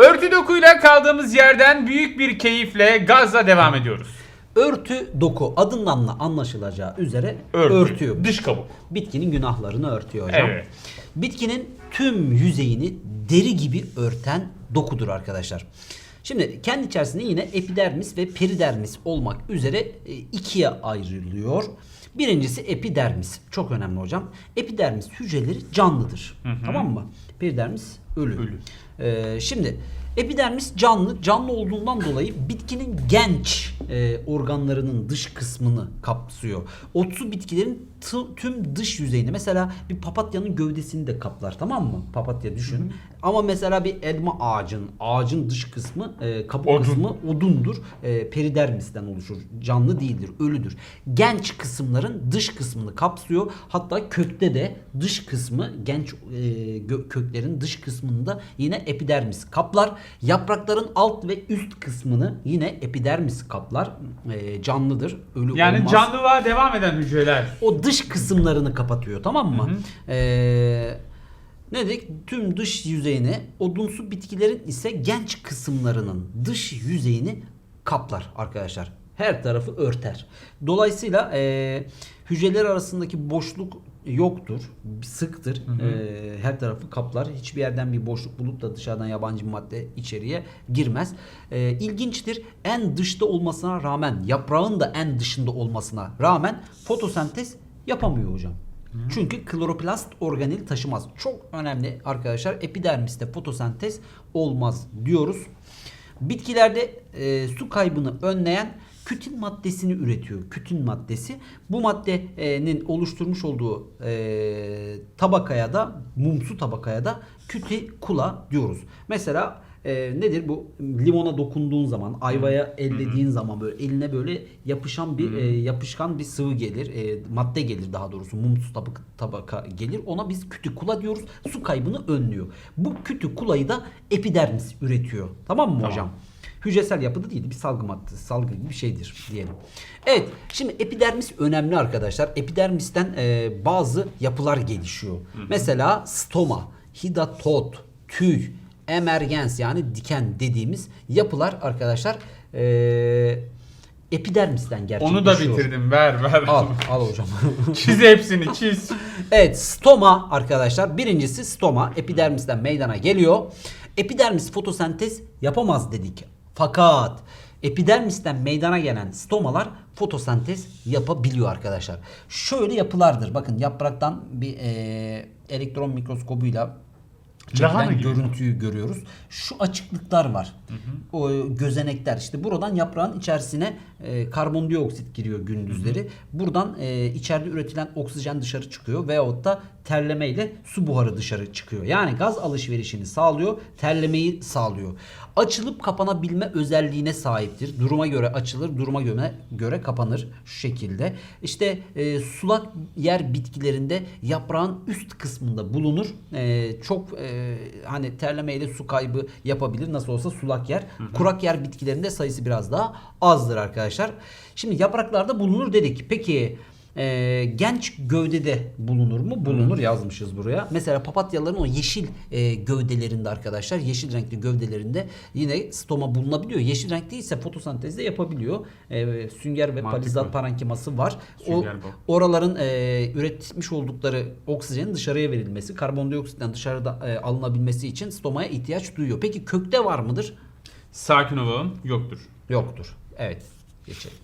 Örtü dokuyla kaldığımız yerden büyük bir keyifle gazla devam ediyoruz. Örtü doku adından da anlaşılacağı üzere Örtü. örtüyor. Dış kabuk. Bitkinin günahlarını örtüyor hocam. Evet. Bitkinin tüm yüzeyini deri gibi örten dokudur arkadaşlar. Şimdi kendi içerisinde yine epidermis ve peridermis olmak üzere e, ikiye ayrılıyor. Birincisi epidermis. Çok önemli hocam. Epidermis hücreleri canlıdır. Tamam mı? Peridermis ölü. Ölü. Ee, şimdi epidermis canlı. Canlı olduğundan dolayı bitkinin genç e, organlarının dış kısmını kapsıyor. Otsu bitkilerin tüm dış yüzeyini mesela bir papatyanın gövdesini de kaplar tamam mı? Papatya düşün. Ama mesela bir elma ağacın ağacın dış kısmı e, kabuk Odun. kısmı odundur. E, peridermisten oluşur. Canlı değildir, ölüdür. Genç kısımların dış kısmını kapsıyor. Hatta kökte de dış kısmı genç e, köklerin dış kısmında yine epidermis kaplar. Yaprakların alt ve üst kısmını yine epidermis kaplar. E, canlıdır, ölü Yani olmaz. canlılığa devam eden hücreler. O dış kısımlarını kapatıyor tamam mı? Ee, ne dedik? Tüm dış yüzeyini, odunsu bitkilerin ise genç kısımlarının dış yüzeyini kaplar arkadaşlar. Her tarafı örter. Dolayısıyla e, hücreler arasındaki boşluk yoktur. Sıktır. E, her tarafı kaplar. Hiçbir yerden bir boşluk bulup da dışarıdan yabancı bir madde içeriye girmez. E, ilginçtir. En dışta olmasına rağmen, yaprağın da en dışında olmasına rağmen fotosentez yapamıyor hocam. Çünkü kloroplast organeli taşımaz. Çok önemli arkadaşlar. Epidermiste fotosentez olmaz diyoruz. Bitkilerde e, su kaybını önleyen kütin maddesini üretiyor. Kütin maddesi. Bu maddenin oluşturmuş olduğu e, tabakaya da mumsu tabakaya da kütikula diyoruz. Mesela e, nedir bu? Limona dokunduğun zaman ayvaya ellediğin zaman böyle eline böyle yapışan bir e, yapışkan bir sıvı gelir. E, madde gelir daha doğrusu. Mumsu tabaka, tabaka gelir. Ona biz kütikula diyoruz. Su kaybını önlüyor. Bu kütikulayı da epidermis üretiyor. Tamam mı Tamam. hocam? Hücresel yapıda değil bir salgı maddesi salgı gibi bir şeydir diyelim. Evet şimdi epidermis önemli arkadaşlar. Epidermisten e, bazı yapılar gelişiyor. Mesela stoma hidatot tüy emergens yani diken dediğimiz yapılar arkadaşlar eee epidermisten gerçekleşiyor. Onu da bitirdim. Ver ver. Al, al hocam. çiz hepsini çiz. evet, stoma arkadaşlar. Birincisi stoma epidermisten meydana geliyor. Epidermis fotosentez yapamaz dedik. Fakat epidermisten meydana gelen stomalar fotosentez yapabiliyor arkadaşlar. Şöyle yapılardır. Bakın yapraktan bir eee, elektron mikroskobuyla çekilen görüntüyü görüyoruz. Şu açıklıklar var. O gözenekler işte buradan yaprağın içerisine e, karbondioksit giriyor gündüzleri. Buradan e, içeride üretilen oksijen dışarı çıkıyor veyahut da terlemeyle su buharı dışarı çıkıyor. Yani gaz alışverişini sağlıyor, terlemeyi sağlıyor. Açılıp kapanabilme özelliğine sahiptir. Duruma göre açılır, duruma göre, göre kapanır şu şekilde. İşte e, sulak yer bitkilerinde yaprağın üst kısmında bulunur. E, çok e, hani terlemeyle su kaybı yapabilir. Nasıl olsa sulak yer. Kurak yer bitkilerinde sayısı biraz daha azdır arkadaşlar. Şimdi yapraklarda bulunur dedik. Peki e, genç gövdede bulunur mu? Bulunur yazmışız buraya. Mesela papatyaların o yeşil e, gövdelerinde arkadaşlar yeşil renkli gövdelerinde yine stoma bulunabiliyor. Yeşil renkli ise fotosentezde yapabiliyor. E, sünger ve Mantıklı. palizat parenkiması var. O, Sünger bu. oraların e, üretmiş oldukları oksijenin dışarıya verilmesi, karbondioksitten dışarıda e, alınabilmesi için stomaya ihtiyaç duyuyor. Peki kökte var mıdır? Sakin olalım. Yoktur. Yoktur. Evet. Geçelim.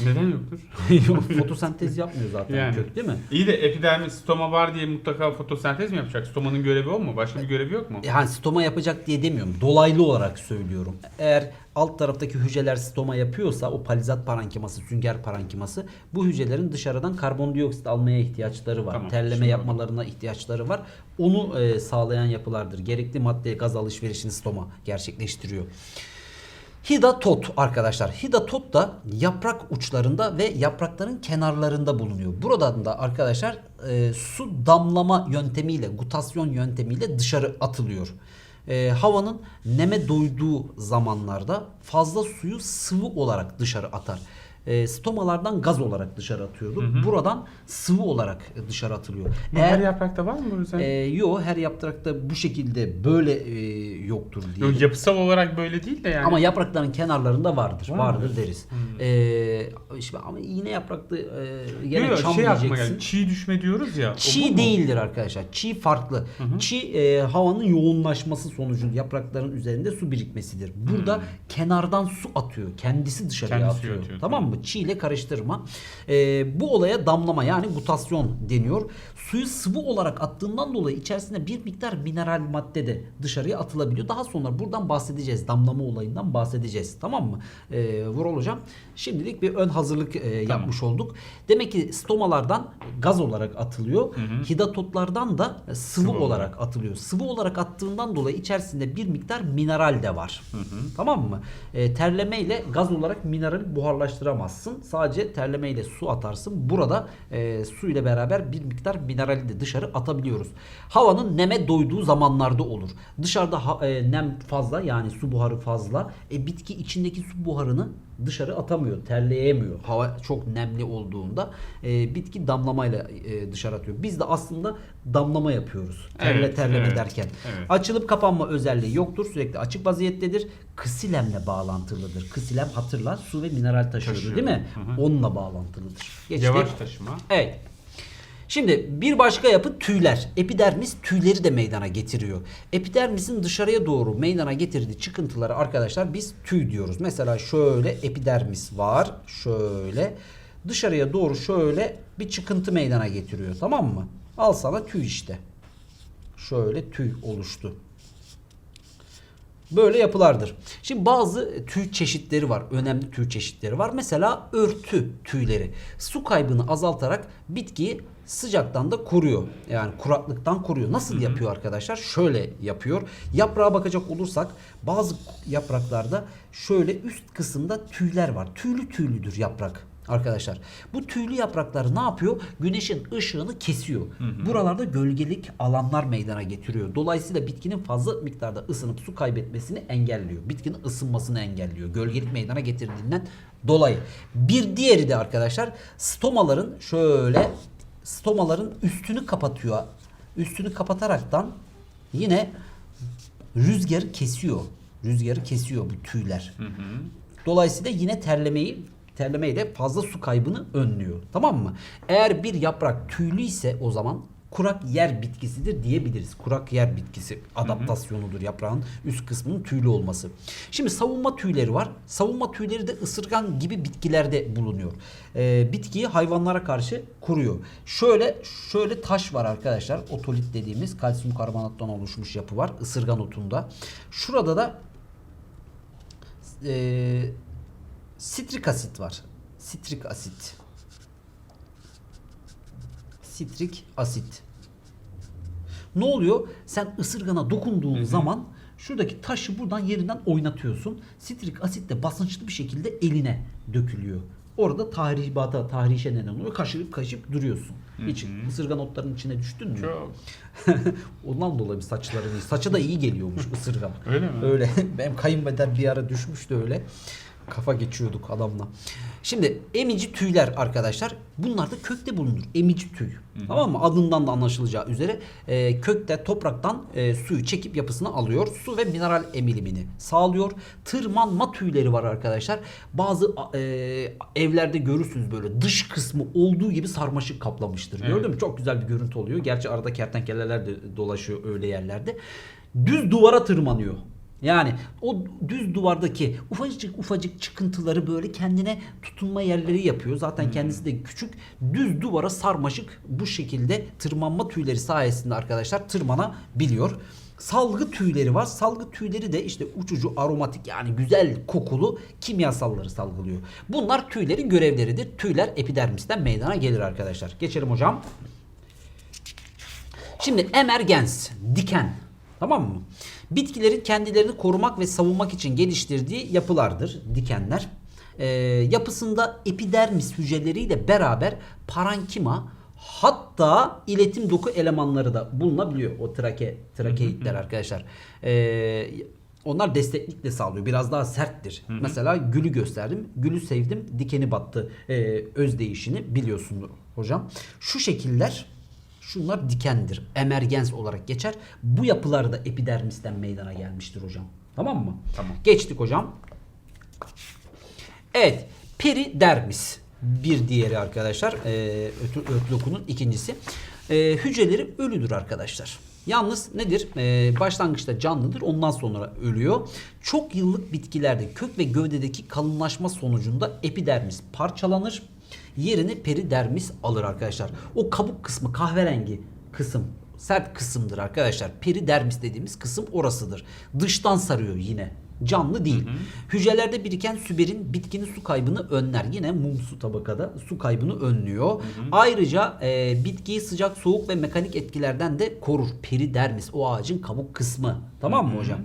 Neden yoktur? Yok, fotosentez yapmıyor zaten Yani. kök değil mi? İyi de epidermis stoma var diye mutlaka fotosentez mi yapacak? Stomanın görevi o mu? Başka bir görevi yok mu? Yani stoma yapacak diye demiyorum. Dolaylı olarak söylüyorum. Eğer alt taraftaki hücreler stoma yapıyorsa o palizat parenkiması, sünger parenkiması bu hücrelerin dışarıdan karbondioksit almaya ihtiyaçları var. Tamam, Terleme şimdi yapmalarına ihtiyaçları var. Onu e, sağlayan yapılardır. Gerekli madde gaz alışverişini stoma gerçekleştiriyor. Hidatot arkadaşlar. Hidatot da yaprak uçlarında ve yaprakların kenarlarında bulunuyor. Buradan da arkadaşlar e, su damlama yöntemiyle, gutasyon yöntemiyle dışarı atılıyor. E, havanın neme doyduğu zamanlarda fazla suyu sıvı olarak dışarı atar. E, stomalardan gaz olarak dışarı atıyorduk. Buradan sıvı olarak dışarı atılıyor. Bu Her yaprakta var mı bu özellik? e, yo her yaprakta bu şekilde böyle e, yoktur diye. Yok, yapısal olarak böyle değil de yani. Ama yaprakların kenarlarında vardır. Var mı? vardır deriz. Ee, işte ama iğne yapraklı e, gene Yok, çam şey diyeceksin. geldi. Çiğ düşme diyoruz ya. Çiğ değildir arkadaşlar. Çiğ farklı. Çiğ e, havanın yoğunlaşması sonucu yaprakların üzerinde su birikmesidir. Burada kenardan su atıyor. Kendisi dışarıya Kendisi atıyor. atıyor, Tamam mı? Çiğ ile karıştırma. E, bu olaya damlama yani mutasyon deniyor. Suyu sıvı olarak attığından dolayı içerisinde bir miktar mineral madde de dışarıya atılabiliyor. Daha sonra buradan bahsedeceğiz. Damlama olayından bahsedeceğiz. Tamam mı? E, Vural hocam. Şimdilik bir ön hazırlık e, yapmış olduk. Demek ki stomalardan gaz olarak atılıyor. Hidatotlardan da sıvı, Sıvı olarak atılıyor. Sıvı olarak attığından dolayı içerisinde bir miktar mineral de var. Tamam mı? E, terleme ile gaz olarak minerali buharlaştıramazsın. Sadece terleme ile su atarsın. Burada e, su ile beraber bir miktar minerali de dışarı atabiliyoruz. Havanın neme doyduğu zamanlarda olur. Dışarıda ha- e, nem fazla yani su buharı fazla. E, bitki içindeki su buharını dışarı atamıyor, terleyemiyor. Hava çok nemli olduğunda e, bitki damlamayla e, dışarı atıyor. Biz de aslında damlama yapıyoruz. Terle Evet, terleme evet, derken. evet. Açılıp kapanma özelliği yoktur. Sürekli açık vaziyettedir. Kısilemle bağlantılıdır. Kısilem hatırla su ve mineral taşıyordu Taşıyor. değil mi? Hı hı. Onunla bağlantılıdır. Geçtik. Yavaş taşıma. Evet. Şimdi bir başka yapı tüyler. Epidermis tüyleri de meydana getiriyor. Epidermisin dışarıya doğru meydana getirdiği çıkıntıları arkadaşlar biz tüy diyoruz. Mesela şöyle epidermis var. Şöyle dışarıya doğru şöyle bir çıkıntı meydana getiriyor. Tamam mı? Al sana tüy işte. Şöyle tüy oluştu. Böyle yapılardır. Şimdi bazı tüy çeşitleri var. Önemli tüy çeşitleri var. Mesela örtü tüyleri. Su kaybını azaltarak bitkiyi sıcaktan da koruyor. Yani kuraklıktan koruyor. Nasıl yapıyor arkadaşlar? Şöyle yapıyor. Yaprağa bakacak olursak bazı yapraklarda şöyle üst kısımda tüyler var. Tüylü tüylüdür yaprak arkadaşlar. Bu tüylü yapraklar ne yapıyor? Güneşin ışığını kesiyor. Buralarda gölgelik alanlar meydana getiriyor. Dolayısıyla bitkinin fazla miktarda ısınıp su kaybetmesini engelliyor. Bitkinin ısınmasını engelliyor. Gölgelik meydana getirdiğinden dolayı. Bir diğeri de arkadaşlar stomaların şöyle stomaların üstünü kapatıyor. Üstünü kapataraktan yine rüzgarı kesiyor. Rüzgarı kesiyor bu tüyler. Dolayısıyla yine terlemeyi terlemeyle fazla su kaybını önlüyor. Tamam mı? Eğer bir yaprak tüylü ise o zaman kurak yer bitkisidir diyebiliriz. Kurak yer bitkisi adaptasyonudur yaprağın üst kısmının tüylü olması. Şimdi savunma tüyleri var. Savunma tüyleri de ısırgan gibi bitkilerde bulunuyor. Ee, bitkiyi hayvanlara karşı koruyor. Şöyle şöyle taş var arkadaşlar. Otolit dediğimiz kalsiyum karbonattan oluşmuş yapı var ısırgan otunda. Şurada da eee Sitrik asit var. Sitrik asit. Sitrik asit. Ne oluyor? Sen ısırgana dokunduğun zaman şuradaki taşı buradan yerinden oynatıyorsun. Sitrik asit de basınçlı bir şekilde eline dökülüyor. Orada tahribata, tahrişe neden oluyor. Kaşıyıp kaşıyıp duruyorsun. Hiç ısırgan otlarının içine düştün mü? Çok. Ondan dolayı saçların iyi. Saça da iyi geliyormuş ısırgan. Öyle mi? Öyle. Benim kayınpeder bir ara düşmüştü öyle. Kafa geçiyorduk adamla. Şimdi emici tüyler arkadaşlar. Bunlar da kökte bulunur. Emici tüy. Tamam mı? Adından da anlaşılacağı üzere e, kökte topraktan e, suyu çekip yapısını alıyor. Su ve mineral emilimini sağlıyor. Tırmanma tüyleri var arkadaşlar. Bazı e, evlerde görürsünüz böyle dış kısmı olduğu gibi sarmaşık kaplamıştır. Evet. Gördün mü? Çok güzel bir görüntü oluyor. Gerçi arada kertenkeleler de dolaşıyor öyle yerlerde. Düz duvara tırmanıyor. Yani o düz duvardaki ufacık ufacık çıkıntıları böyle kendine tutunma yerleri yapıyor. Zaten kendisi de küçük. Düz duvara sarmaşık bu şekilde tırmanma tüyleri sayesinde arkadaşlar tırmanabiliyor. Salgı tüyleri var. Salgı tüyleri de işte uçucu, aromatik yani güzel kokulu kimyasalları salgılıyor. Bunlar tüylerin görevleridir. Tüyler epidermisten meydana gelir arkadaşlar. Geçelim hocam. Şimdi emergens, diken. Tamam mı? Bitkilerin kendilerini korumak ve savunmak için geliştirdiği yapılardır dikenler. Ee, yapısında epidermis hücreleriyle beraber parankima hatta iletim doku elemanları da bulunabiliyor. O trake, trakeitler arkadaşlar. Ee, Onlar desteklik de sağlıyor. Biraz daha serttir. Mesela gülü gösterdim. Gülü sevdim. Dikeni battı. Ee, özdeyişini biliyorsunuz hocam. Şu şekiller şunlar dikendir. Emergens olarak geçer. Bu yapılar da epidermisten meydana gelmiştir hocam. Tamam mı? Tamam. Geçtik hocam. Evet. Peridermis. Bir diğeri arkadaşlar. E, ötlokunun ikincisi. E, hücreleri ölüdür arkadaşlar. Yalnız nedir? E, başlangıçta canlıdır. Ondan sonra ölüyor. Çok yıllık bitkilerde kök ve gövdedeki kalınlaşma sonucunda epidermis parçalanır. Yerini peridermis alır arkadaşlar. O kabuk kısmı kahverengi kısım sert kısımdır arkadaşlar. Peridermis dediğimiz kısım orasıdır. Dıştan sarıyor yine. Canlı değil. Hücrelerde biriken süberin bitkinin su kaybını önler. Yine mumsu tabakada su kaybını önlüyor. Ayrıca e, bitkiyi sıcak, soğuk ve mekanik etkilerden de korur. Peridermis o ağacın kabuk kısmı. Tamam mı hocam?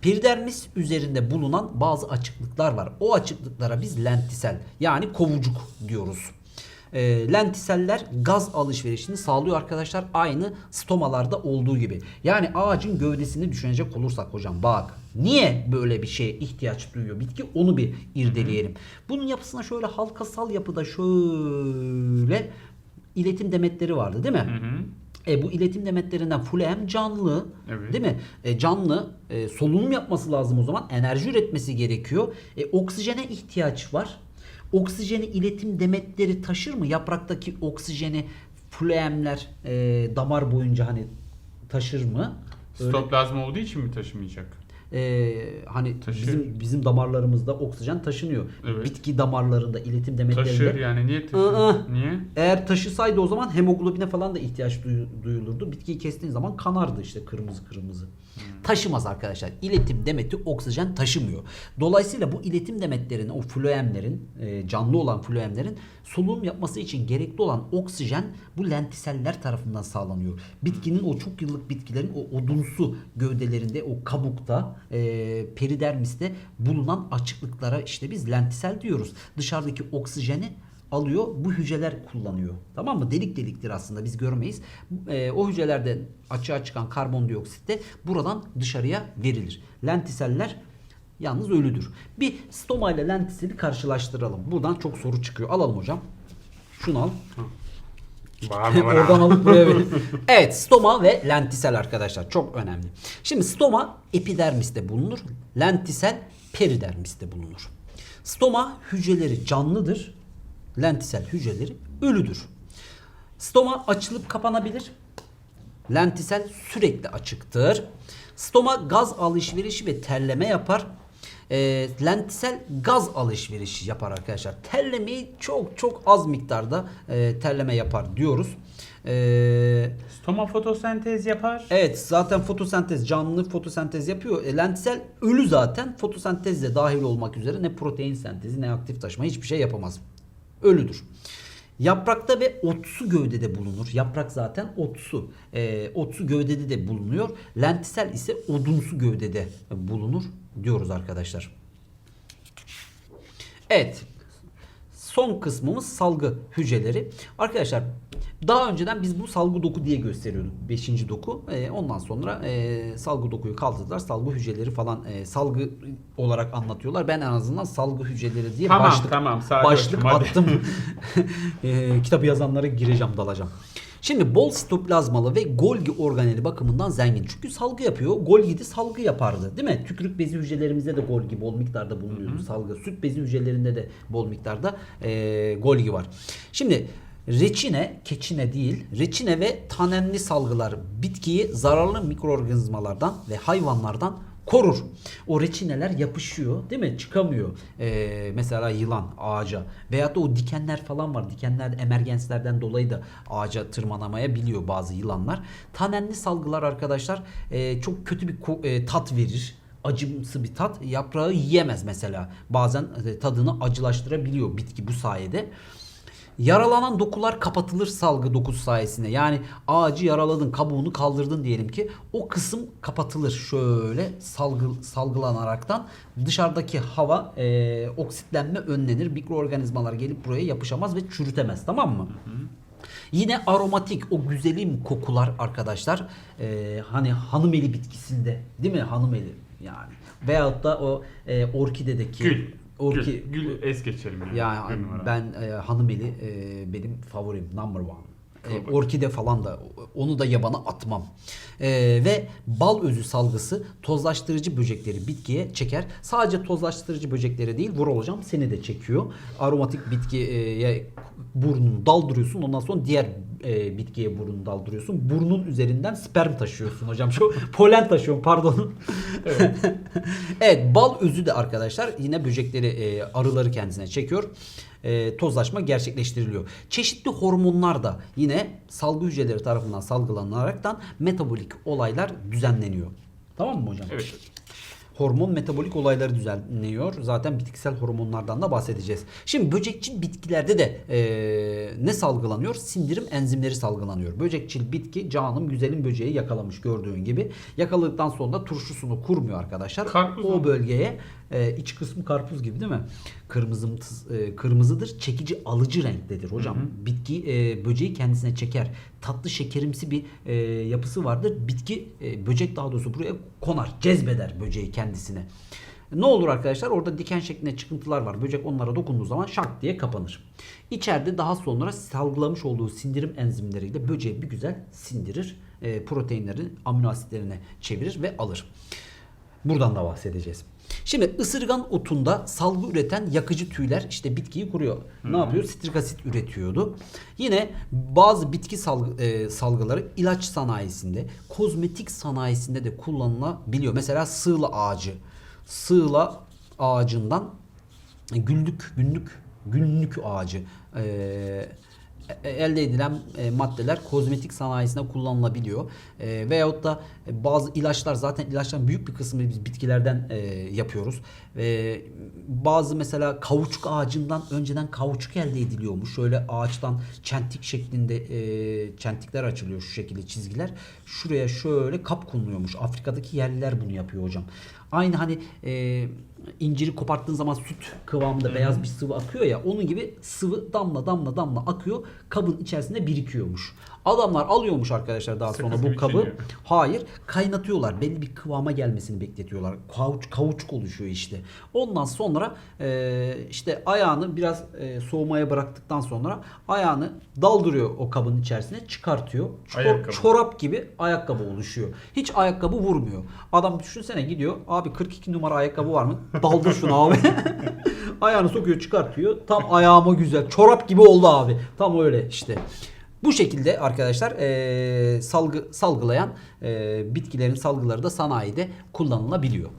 Peridermis üzerinde bulunan bazı açıklıklar var. O açıklıklara biz lentisel yani kovucuk diyoruz. E, lentiseller gaz alışverişini sağlıyor arkadaşlar. Aynı stomalarda olduğu gibi. Yani ağacın gövdesini düşünecek olursak hocam bak. Niye böyle bir şeye ihtiyaç duyuyor bitki? Onu bir irdeleyelim. Bunun yapısına şöyle halkasal yapıda şöyle iletim demetleri vardı değil mi? E, bu iletim demetlerinden phloem canlı Evet. değil mi? E, canlı e, solunum yapması lazım o zaman enerji üretmesi gerekiyor. E, oksijene ihtiyaç var. Oksijeni iletim demetleri taşır mı? Yapraktaki oksijeni phloemler e, damar boyunca hani taşır mı? Öyle- Stoplazma olduğu için mi taşımayacak? E, hani Taşır. bizim bizim damarlarımızda oksijen taşınıyor. Evet. Bitki damarlarında, iletim demetlerinde Taşır yani niye taşır? Aa. Niye? eğer taşısaydı o zaman hemoglobine falan da ihtiyaç duyu- duyulurdu. Bitkiyi kestiğin zaman kanardı işte kırmızı kırmızı. Taşımaz arkadaşlar. İletim demeti oksijen taşımıyor. Dolayısıyla bu iletim demetlerin, o floemlerin, e, canlı olan floemlerin solunum yapması için gerekli olan oksijen bu lentiseller tarafından sağlanıyor. Bitkinin o çok yıllık bitkilerin o odunsu gövdelerinde, o kabukta, e, peridermiste bulunan açıklıklara işte biz lentisel diyoruz. Dışarıdaki oksijeni alıyor. Bu hücreler kullanıyor. Tamam mı? Delik deliktir aslında biz görmeyiz. Ee, o hücrelerden açığa çıkan karbondioksit de buradan dışarıya verilir. Lentiseller yalnız ölüdür. Bir stoma ile lentiseli karşılaştıralım. Buradan çok soru çıkıyor. Alalım hocam. Şunu al. Bağırma bana. Oradan alıp buraya verin. Evet stoma ve lentisel arkadaşlar çok önemli. Şimdi stoma epidermiste bulunur. Lentisel peridermiste bulunur. Stoma hücreleri canlıdır. Lentisel hücreleri ölüdür. Stoma açılıp kapanabilir. Lentisel sürekli açıktır. Stoma gaz alışverişi ve terleme yapar. E, lentisel gaz alışverişi yapar arkadaşlar. Terlemeyi çok çok az miktarda e, terleme yapar diyoruz. E, Stoma fotosentez yapar. evet zaten fotosentez canlı fotosentez yapıyor. E, lentisel ölü zaten fotosentezle dahil olmak üzere ne protein sentezi ne aktif taşıma hiçbir şey yapamaz. Ölüdür. Yaprakta ve otsu gövdede bulunur. Yaprak zaten otsu. E, otsu gövdede de bulunuyor. Lentisel ise odunsu gövdede bulunur diyoruz arkadaşlar. Evet. Son kısmımız salgı hücreleri. Arkadaşlar daha önceden biz bu salgı doku diye gösteriyorduk. Beşinci doku. Ee, ondan sonra e, salgı dokuyu kaldırdılar. Salgı hücreleri falan e, salgı olarak anlatıyorlar. Ben en azından salgı hücreleri diye Tamam, başlık, tamam, başlık attım. e, kitabı yazanlara gireceğim dalacağım. Şimdi bol sitoplazmalı ve Golgi organeli bakımından zengin. Çünkü salgı yapıyor. Golgi de salgı yapardı. Değil mi? Tükürük bezi hücrelerimizde de Golgi bol miktarda bulunuyordu salgı. Süt bezi hücrelerinde de bol miktarda e, Golgi var. Şimdi reçine, keçine değil, reçine ve tanenli salgılar bitkiyi zararlı mikroorganizmalardan ve hayvanlardan korur. O reçineler yapışıyor değil mi? Çıkamıyor. Ee, mesela yılan ağaca veyahut da o dikenler falan var. Dikenler emergenslerden dolayı da ağaca tırmanamayabiliyor bazı yılanlar. Tanenli salgılar arkadaşlar e, çok kötü bir e, tat verir acımsı bir tat. Yaprağı yiyemez mesela. Bazen e, tadını acılaştırabiliyor bitki bu sayede. Yaralanan dokular kapatılır salgı dokusu sayesinde. Yani ağacı yaraladın, kabuğunu kaldırdın diyelim ki o kısım kapatılır şöyle salgı salgılanaraktan dışarıdaki hava e, oksitlenme önlenir. Mikroorganizmalar gelip buraya yapışamaz ve çürütemez. Tamam mı? Yine aromatik o güzelim kokular arkadaşlar. e, hani hanımeli bitkisinde değil mi hanımeli yani Veyahut da o e, orkidedeki Gül. Orki, Gül, Gül es geçelim yani. ya ben e, hanımeli e, benim favorim number one. E, orkide falan da onu da yabana atmam. E, ve bal özü salgısı tozlaştırıcı böcekleri bitkiye çeker. Sadece tozlaştırıcı böcekleri değil vur olacağım seni de çekiyor. Aromatik bitkiye burnunu daldırıyorsun ondan sonra diğer e, bitkiye burnunu daldırıyorsun. Burnun üzerinden sperm taşıyorsun hocam. Şu polen taşıyorum pardon. evet bal özü de arkadaşlar yine böcekleri e, arıları kendisine çekiyor. E, tozlaşma gerçekleştiriliyor. Çeşitli hormonlar da yine salgı hücreleri tarafından salgılanaraktan metabolik olaylar düzenleniyor. Tamam mı hocam? Evet hocam. Hormon metabolik olayları düzenliyor. Zaten bitkisel hormonlardan da bahsedeceğiz. Şimdi böcekçil bitkilerde de eee, ne salgılanıyor? Sindirim enzimleri salgılanıyor. Böcekçil bitki canım güzelim böceği yakalamış gördüğün gibi. Yakaladıktan sonra turşusunu kurmuyor arkadaşlar. Karpuz o bölgeye e, iç kısmı karpuz gibi değil mi? Kırmızı e, kırmızıdır. Çekici alıcı renktedir hocam. Bitki e, böceği kendisine çeker. Tatlı şekerimsi bir e, yapısı vardır. Bitki e, böcek daha doğrusu buraya konar. Cezbeder böceği kendisine. Ne olur arkadaşlar? Orada diken şeklinde çıkıntılar var. Böcek onlara dokunduğu zaman şak diye kapanır. İçeride daha sonra salgılamış olduğu sindirim enzimleriyle böceği bir güzel sindirir. E, proteinlerin amino asitlerine çevirir ve alır. Buradan da bahsedeceğiz. Şimdi ısırgan otunda salgı üreten yakıcı tüyler işte bitkiyi kuruyor. Ne yapıyor? Sitrik asit üretiyordu. Yine bazı bitki salgı, e, salgıları ilaç sanayisinde, kozmetik sanayisinde de kullanılabiliyor. Mesela sığla ağacı. Sığla ağacından güllük, günlük, günlük ağacı e, elde edilen e, maddeler kozmetik sanayisinde kullanılabiliyor. E, veyahut da e, bazı ilaçlar zaten ilaçların büyük bir kısmını biz bitkilerden e, yapıyoruz. E, bazı mesela kauçuk ağacından önceden kauçuk elde ediliyormuş. Şöyle ağaçtan çentik şeklinde e, çentikler açılıyor şu şekilde çizgiler. Şuraya şöyle kap konuluyormuş. Afrika'daki yerliler bunu yapıyor hocam. Aynı hani e, inciri koparttığın zaman süt kıvamında beyaz bir sıvı akıyor ya onun gibi sıvı damla damla damla akıyor kabın içerisinde birikiyormuş. Adamlar alıyormuş arkadaşlar daha sonra bu kabı. Hayır kaynatıyorlar. Belli bir kıvama gelmesini bekletiyorlar. Kauç, kauçuk oluşuyor işte. Ondan sonra e, işte ayağını biraz e, soğumaya bıraktıktan sonra ayağını daldırıyor o kabın içerisine çıkartıyor. Çor- Ayakkabı. çorap gibi ayakkabı oluşuyor. Hiç ayakkabı vurmuyor. Adam düşünsene gidiyor. Abi 42 numara ayakkabı var mı? Daldır şunu abi. Ayağını sokuyor çıkartıyor. Tam ayağıma güzel. Çorap gibi oldu abi. Tam öyle işte. Bu şekilde arkadaşlar eee, salgı salgılayan eee, bitkilerin salgıları da sanayide kullanılabiliyor.